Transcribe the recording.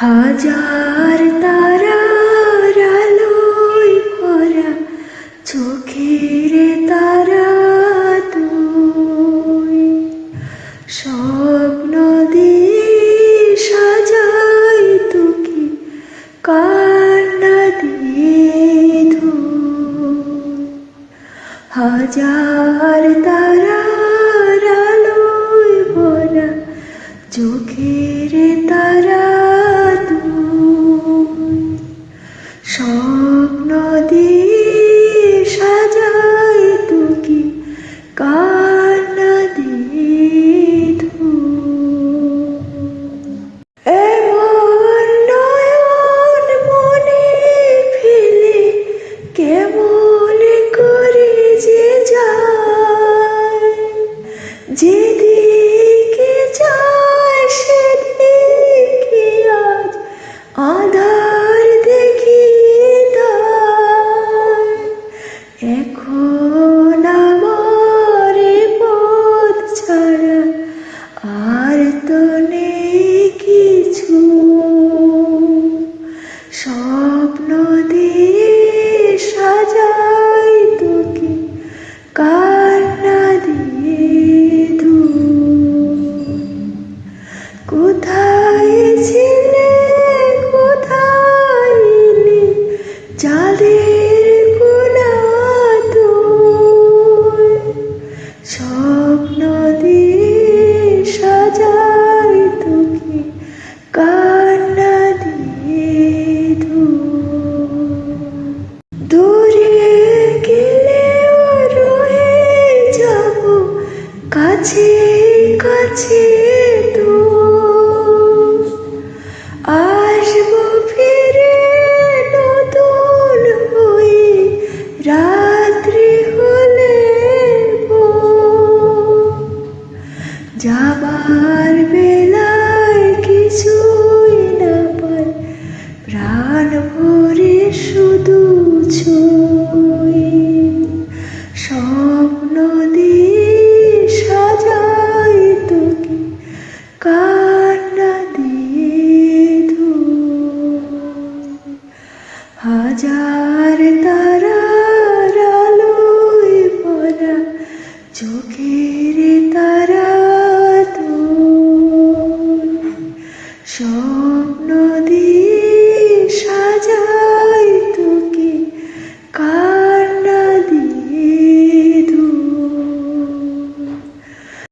হাজার ভরা চোখের তারা স্বপ্ন দিয়ে সাজাই তোকে কান্না দিয়ে হাজার তারার আলোয় ভরা চোখে স্বপ্ন দিয়ে সাজাই তোকে কান্না দিয়ে এমন নয়ন মনে ফেলে, কেমন করে যে যায়, যে এখন আমার পথ ছাড়া আর তো নেই কিছু। স্বপ্ন দিয়ে সাজাই তোকে কান্না দিয়ে ধু কোথায় ছিলে, কোথায় চাঁদের স্বপ্ন দিয়ে সাজাই তোকে কান্না দিয়ে দূরে গেলে রয়ে যাব কাছে কাছে তো আসব যাবার বেলায় কিছুই না পাই, প্রাণ ভরে শুধু ছুই। স্বপ্ন দিয়ে সাজাই তোকে, কান্না দিয়ে ধু হাজার তারার আলোয় পরা চোখের স্বপ্ন দিয়ে সাজা